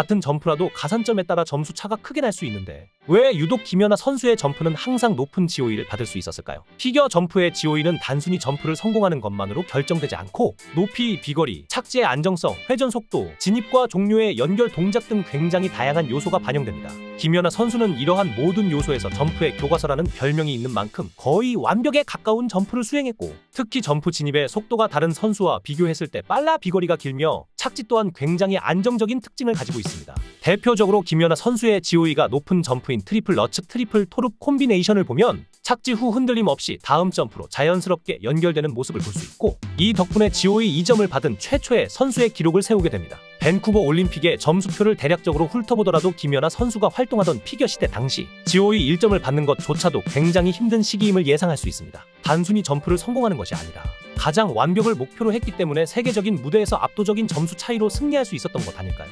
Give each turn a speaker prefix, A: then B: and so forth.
A: 같은 점프라도 가산점에 따라 점수 차가 크게 날 수 있는데 왜 유독 김연아 선수의 점프는 항상 높은 GOE를 받을 수 있었을까요? 피겨 점프의 GOE는 단순히 점프를 성공하는 것만으로 결정되지 않고 높이, 비거리, 착지의 안정성, 회전 속도, 진입과 종료의 연결 동작 등 굉장히 다양한 요소가 반영됩니다. 김연아 선수는 이러한 모든 요소에서 점프의 교과서라는 별명이 있는 만큼 거의 완벽에 가까운 점프를 수행했고 특히 점프 진입의 속도가 다른 선수와 비교했을 때 빨라 비거리가 길며 착지 또한 굉장히 안정적인 특징을 가지고 있습니다. 대표적으로 김연아 선수의 GOE가 높은 점프인 트리플 러츠 트리플 토릅 콤비네이션을 보면 착지 후 흔들림 없이 다음 점프로 자연스럽게 연결되는 모습을 볼 수 있고 이 덕분에 GOE 2점을 받은 최초의 선수의 기록을 세우게 됩니다. 밴쿠버 올림픽의 점수표를 대략적으로 훑어보더라도 김연아 선수가 활동하던 피겨 시대 당시 GOE 1점을 받는 것조차도 굉장히 힘든 시기임을 예상할 수 있습니다. 단순히 점프를 성공하는 것이 아니라 가장 완벽을 목표로 했기 때문에 세계적인 무대에서 압도적인 점수 차이로 승리할 수 있었던 것 아닐까요?